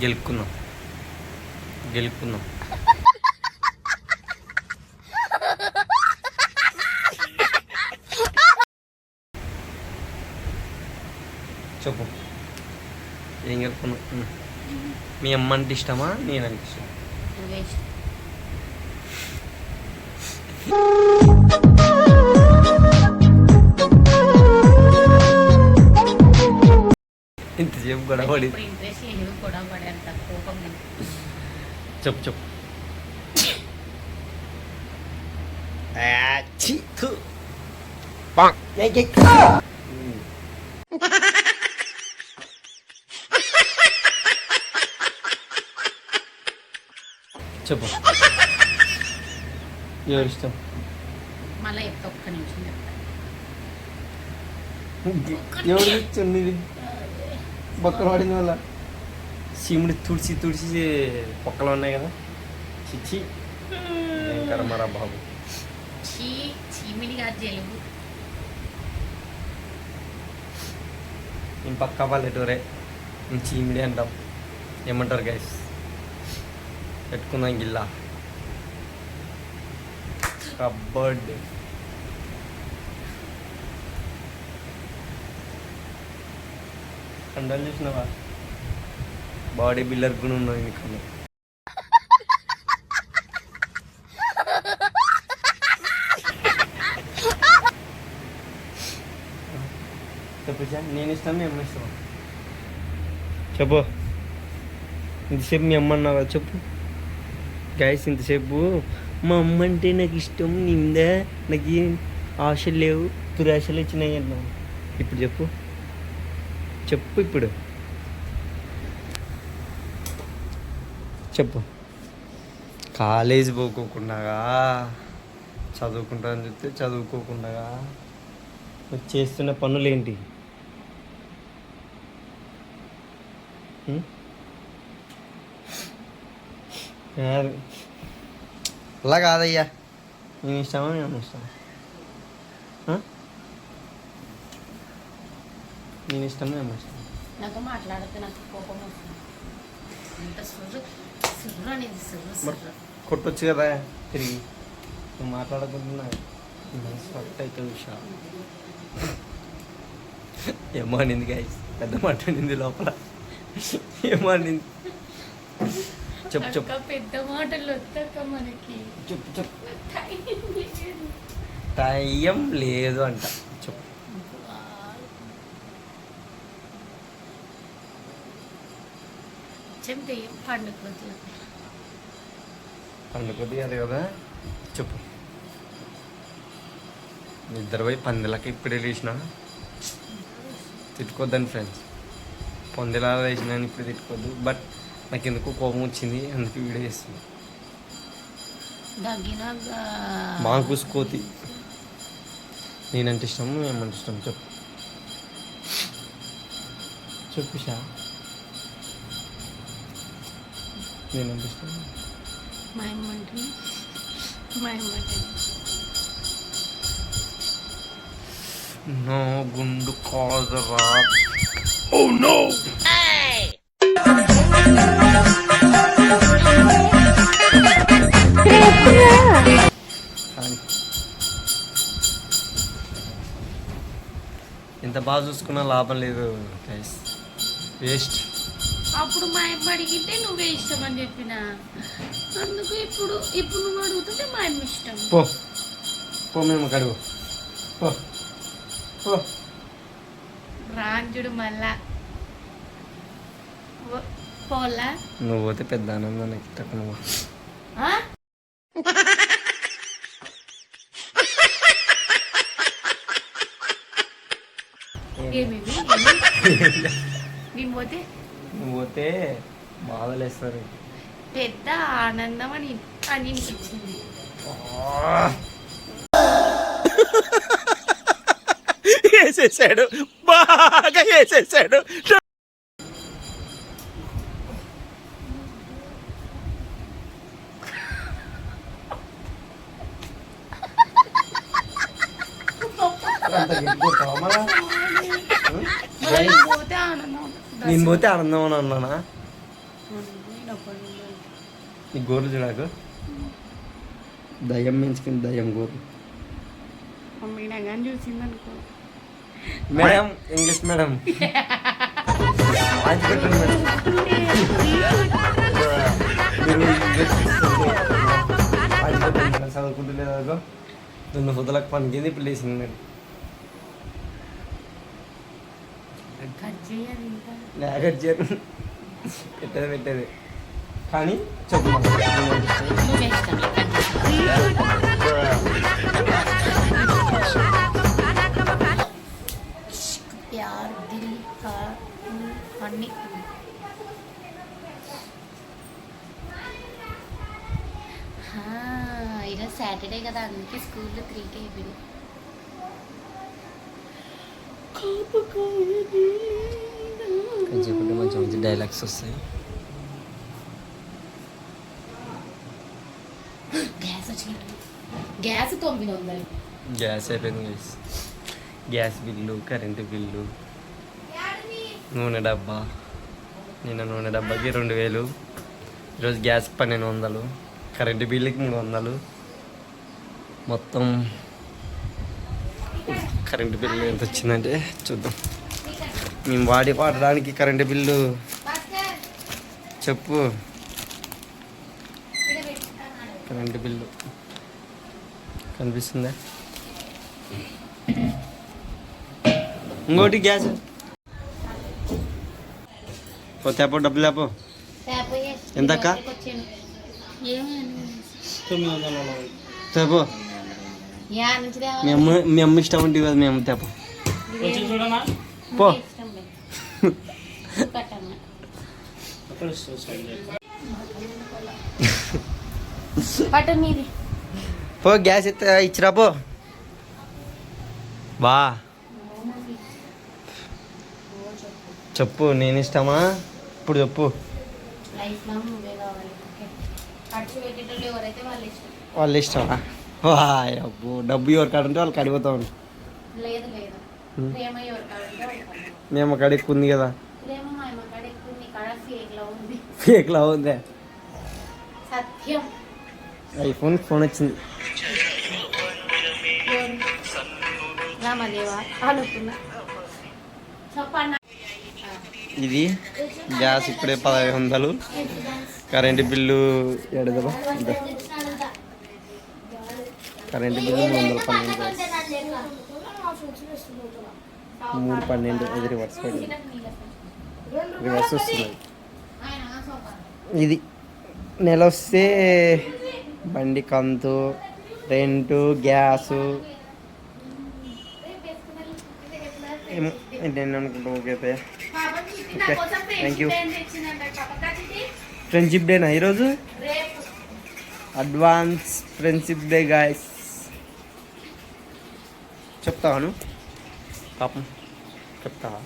గెలుపుకుందాం గెలుపుకుందాం చెప్పు ఏం గెలుపుకున్నాం ఉమ్. మీ అమ్మ అంటే ఇష్టమా నేనంటే ఇష్టమా నువ్వే ఇష్టం. ఇంట్రెస్ట్ లేదు గొడవ పడేంత కోపం లేదు. చెప్పు చెప్పు. చెప్పు. ఎవరి ఇష్టం? మళ్ళీ ఒక్క నిమిషం ఎవరు ఇచ్చింది బొక్కలు పడింది వల్ల శివుడి తుడిచి తుడిచి పొక్కలు ఉన్నాయి కదా. చిచ్చి భయంకరమరా బాబు. నేను పక్కా పల్లెటూరే. నేను చీమిడి అంటాం. ఏమంటారు గైస్ పెట్టుకుందాం గిల్లా. కబర్డ్ కండలు చూసినావా? బాడీ బిల్డర్ కూడా ఉన్నాయి నీకు చెప్పు నేను ఇష్టం మీ అమ్మ ఇష్టం చెప్పు. ఇంతసేపు మీ అమ్మ అన్నావా చెప్పు. గాయస్ ఇంతసేపు మా అమ్మ అంటే నాకు ఇష్టం నిందా నాకు ఏం ఆశలు లేవు దురాశలు వచ్చినాయి అన్నావు. ఇప్పుడు చెప్పు. చెప్పు ఇప్పుడు. చెప్పు. కాలేజ్ పోకోకుండా చదువుకుంటానని చెప్తే చదువుకోకుండా చేస్తున్న పనులు ఏంటి అలా కాదయ్యా. నేను ఇష్టమా నేను ఇష్టమా నేను ఇష్టమా నేను ఇష్టం నాకు మాట్లాడితే నాకు కోపం వస్తుంది. అంత సుర్రు సుర్రు అనేది సుర్రు మరి సుర్రు. కొట్టొచ్చు కదా తిరిగి. నువ్వు మాట్లాడకుండా మనసు అయితే విషయం ఏమో అనింది గాయస్ పెద్ద మాట అనింది లోపల. ఏమో అనింది. చెప్పు చెప్పు. పెద్ద మాటలు వద్దక్క మనకి. చెప్పు చెప్పు. టైం లేదు అంట. పండుగ తీయాలి కదా? చెప్పు. ఇద్దరు పోయి పందిలకి ఇప్పుడే లేచిన? తిట్టుకోద్దని ఫ్రెండ్స్ పొందిలా వేసిన ఇప్పుడు తిట్టుకోవద్దు బట్ నాకు ఎందుకు కోపం వచ్చింది అందుకు వీడియో చేస్తుంది మాంకుస్ కోతి నేనంటే ఇష్టం ఏమంటే ఇష్టం చెప్పు. చెప్పు మా అమ్మంటే నో గుండు కాదురా. కానీ ఎంత బాగా చూసుకున్నా లాభం లేదు గైస్ వేస్ట్ అప్పుడు మా అమ్మ అడిగితే నువ్వే ఇష్టం అని చెప్పిన. అందుకు ఇప్పుడు ఇప్పుడు నువ్వు అడుగుతుంటే మా అమ్మ ఇష్టం. పో. పో మేము కడుగు పో. పో. రాంజుడు మళ్ళా పోలా? నువ్వు పోతే పెద్ద ఆనందం నాకు తక్కువ నువ్వు. ఆ? ఏమివి ఏమి? నేను పోతే నువ్వు పోతే బాధలేస్తారు. పెద్ద ఆనందం అని అని అనిపించింది వేసేసాడు. బాగా వేసేసాడు. పోతే ఆనందం. నేను పోతే ఆనందం అని అన్నానా నేను ఒక్కడిని పోయి. నీ గోర్లు చూడాకు దయ్యం పెంచుకుని దయ్యం గోర్లు మమ్మీ నా కానీ చూసిందనుకో మేడం ఇంగ్లీష్ మేడం మంచి పెట్టండి మేడం మీరు ఇంగ్లీష్ మంచి పెట్టండి మేడం చదువుకుంటలేదు రెండు పొద్దులకు పనికింది ఇప్పుడు లేచింది మేడం కట్ చేయరు పెట్టేది పెట్టేది. కానీ చెప్పు అన్ని ఈరోజు సాటర్డే కదా అందుకే స్కూల్లో త్రీకి అయిపోయింది కొంచెం మంచి మంచి డైలాగ్స్ వస్తాయి. గ్యాస్ గ్యాస్ తొమ్మిది వందలు. గ్యాస్ అయిపోయింది గ్యాస్ బిల్లు కరెంటు బిల్లు నూనె డబ్బా. నిన్న నూనె డబ్బాకి రెండు వేలు. ఈరోజు గ్యాస్కి పన్నెండు వందలు. కరెంటు బిల్లుకి మూడు వందలు. మొత్తం కరెంటు బిల్లు ఎంత వచ్చిందంటే చూద్దాం. మేము వాడి వాడడానికి కరెంటు బిల్లు చెప్పు. కరెంటు బిల్లు కనిపిస్తుందా? ఇంకోటి గ్యాస్. పో తేపో డబ్బులు లేపో ఎంతక్క? తేపో. యా నుంచి తేవాలి? మీ అమ్మ మీ అమ్మ ఇష్టం ఉంటుంది కదా మీ అమ్మ తేపో. పో. పో గ్యాస్ ఇచ్చిరా పో. బా. చెప్పు నేను ఇష్టమా? ఇప్పుడు చెప్పు. వాళ్ళు ఇష్టమా? వాయ్ అబ్బో డబ్బు ఎవరు కాడంటే వాళ్ళకి అడిగిపోతా ఉంది. మేము కాడ ఎక్కువ ఉంది కదా. ఫేక్లో ఉంది ఐఫోన్ ఫోన్ వచ్చింది. ఇది గ్యాస్ ఇప్పుడే పదహైదు వందలు. కరెంటు బిల్లు ఎడదలు కరెంటు బిల్లు మూడు వందల పన్నెండు మూడు పన్నెండు ఇది రివర్స్ రివర్స్ వస్తుంది. ఇది నెల వస్తే బండి కంతు రెంటు గ్యాసు. ఏమో అనుకుంటా ఓకే అయితే? ఓకే థ్యాంక్ యూ ఫ్రెండ్షిప్ డేనా ఈరోజు? అడ్వాన్స్ ఫ్రెండ్షిప్ డే గాయస్ చెప్తాను పాపం చెప్తావా